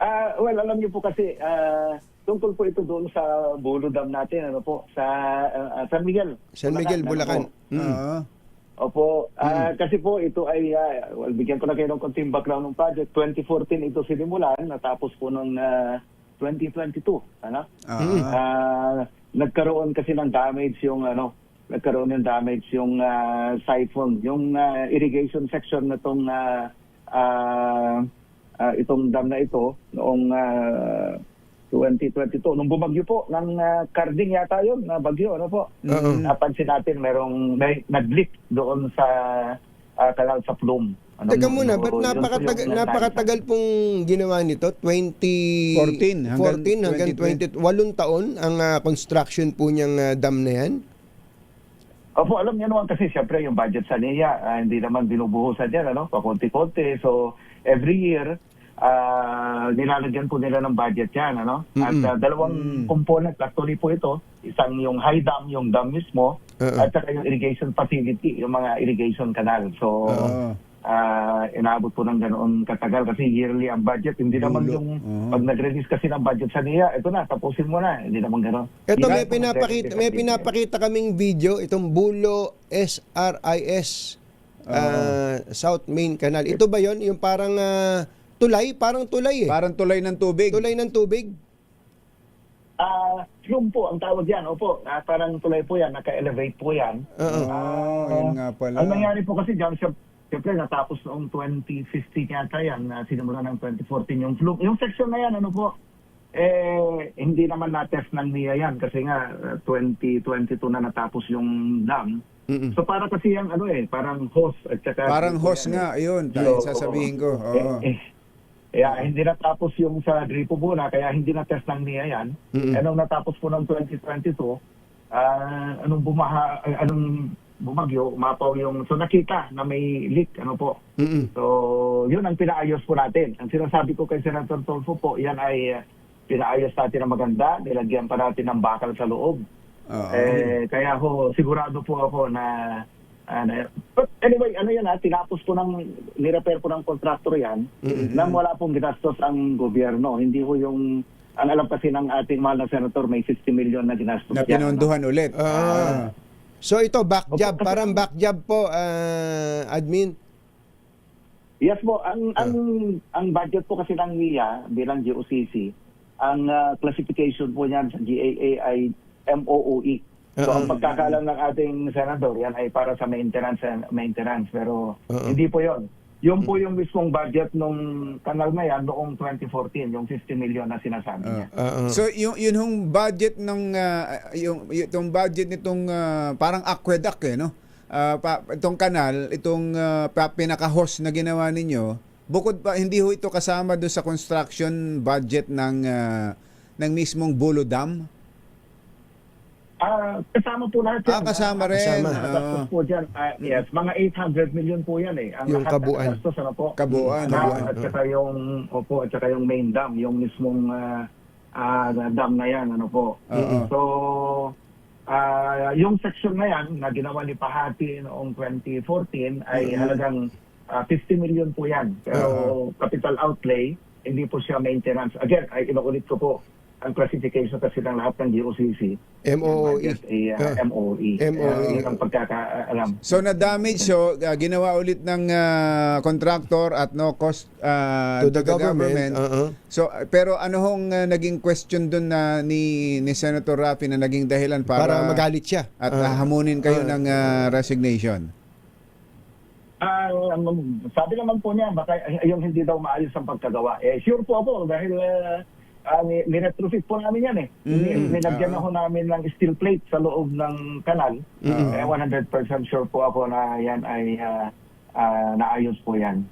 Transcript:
Ah, well, alam niyo po kasi ah, tungkol po ito doon sa Bulo Dam natin, ano po, sa ah, San Miguel. San Miguel, Bulacan. ano po. Mm. Oo. Opo, ah, kasi po ito ay, ah, well, bigyan ko na kayo ng konting background ng project. 2014 ito sinimulan, natapos po noong ah, 2022. Ano? Oo. Ah, nagkaroon kasi ng damage yung ano, nagkaroon ng damage yung ah, siphon, yung ah, irrigation section na tong ah, ah, ah, itong dam na ito noong ah, 2022 nung bumagyo po ng ah, Carding yata yun na bagyo ano po Oo. napansin natin merong may nag-leak doon sa ah, kanal sa Plume Ano, Teka muna, ba't napakatagal, yung- napakatagal pong ginawa nito? 20... 14 hanggang 14 hanggang 20... 8 taon ang ah, construction po niyang ah, dam na yan? Opo, alam niyo naman kasi siyempre yung budget sa NIA, ah, hindi naman binubuhusan yan, ano, pakunti-kunti. So, every year, ah nilalagyan po nila ng budget yan, ano? At ah, dalawang Mm. component actually po ito. Isang yung high dam, yung dam mismo, Oo. at saka yung irrigation facility, yung mga irrigation canal. So, Oo. ah inabot po ng ganoon katagal kasi yearly ang budget. Hindi naman Bulo. yung Oo. pag nag-release kasi ng budget sa NIA, ito na, tapusin mo na. Hindi naman ganoon. Ito may naman pinapakita may pinapakita kaming video itong Bulo SRIS ah, South Main Canal. Ito ba 'yon yung parang ah, tulay, parang tulay eh. Parang tulay ng tubig. Tulay ng tubig. Ah, flume po ang tawag yan. Opo, ah, parang tulay po yan, naka-elevate po yan. Oo. Oh, yun nga pala. Ang nangyari po kasi dyan, siya, siyempre natapos noong 2015 yata yan, na sinimula ng 2014 yung flume. Yung section na yan, ano po, eh, hindi naman na-test ng NIA yan kasi nga ah, 2022 na natapos yung dam. Mm-mm. So para kasi yung ano eh, parang hose at saka... Parang host Yan, nga, eh. yun. So, sasabihin ko. Oo. Eh, eh, kaya hindi natapos yung sa Gripo Buna, kaya hindi na-test ng NIA yan. Mm-mm. Eh, nung natapos po ng 2022, ah anong bumaha, eh, anong bumagyo, umapaw yung, so nakita na may leak, ano po. Mm-mm. So, yun ang pinaayos po natin. Ang sinasabi ko kay Senator Tolfo po, yan ay uh, pinaayos natin na maganda, nilagyan pa natin ng bakal sa loob. Oo. Eh, kaya ho, sigurado po ako na, ah, na- but anyway, ano yan ha, tinapos po ng, nirepair po ng contractor yan, Mm-mm. nang wala pong ginastos ang gobyerno. Hindi ho yung, ang alam kasi ng ating mahal na senator, may 60 million na ginastos na yan, ano? pinondohan ulit. Ah. So ito back job, parang back job po ah, admin. Yes po, ang ang ang budget po kasi ng NIA bilang GOCC, ang ah, classification po niyan sa GAA ay MOOE. So Oo. ang pagkakalam ng ating senador yan ay para sa maintenance and maintenance pero Oo. hindi po 'yon. Yung po yung mismong budget nung kanal na yan noong 2014, yung 50 million na sinasabi niya. Ah, ah. So yung yun hong budget ng ah, yung itong budget nitong ah, parang aqueduct eh no. Ah, pa, itong kanal, itong pa, pinaka-host na ginawa ninyo, bukod pa hindi ho ito kasama doon sa construction budget ng ah, ng mismong Bulo Dam. Ah, kasama po lahat yan. Ah, kasama rin. Kasama. Gastos po dyan, ah, yes, mga 800 million po yan eh. Ang Yung lahat ng kabuuan. gastos, ano po? Kabuuan, Na- kabuuan, At saka yung, opo, at saka yung main dam, yung mismong ah, ah, dam na yan, ano po. Oo. So, ah, yung section na yan, na ginawa ni Pahati noong 2014, ay Mhm. halagang ah, 50 million po yan. Pero capital outlay, hindi po siya maintenance. Again, ay inuulit ko po, ang classification kasi ng lahat ng GOCC, MOOE. ay uh. MOE. MOE. Uh, ang pagkakaalam. So na damage so ah, ginawa ulit ng ah, contractor at no cost ah, to the government. Oo. So ah, pero ano hong ah, naging question doon na ni ni Senator Rafi na naging dahilan para, para, magalit siya. at Ah. ah, hamunin kayo Ah. ng ah, resignation? Ah, um, sabi naman po niya, baka yung hindi daw maayos ang pagkagawa. Eh, sure po ako dahil uh, uh, ni- ni-retrofit po namin yan eh. Mm, Nilagyan ah. ako namin ng steel plate sa loob ng kanal. Mm. Eh, 100% sure po ako na yan ay ah, ah, naayos po yan.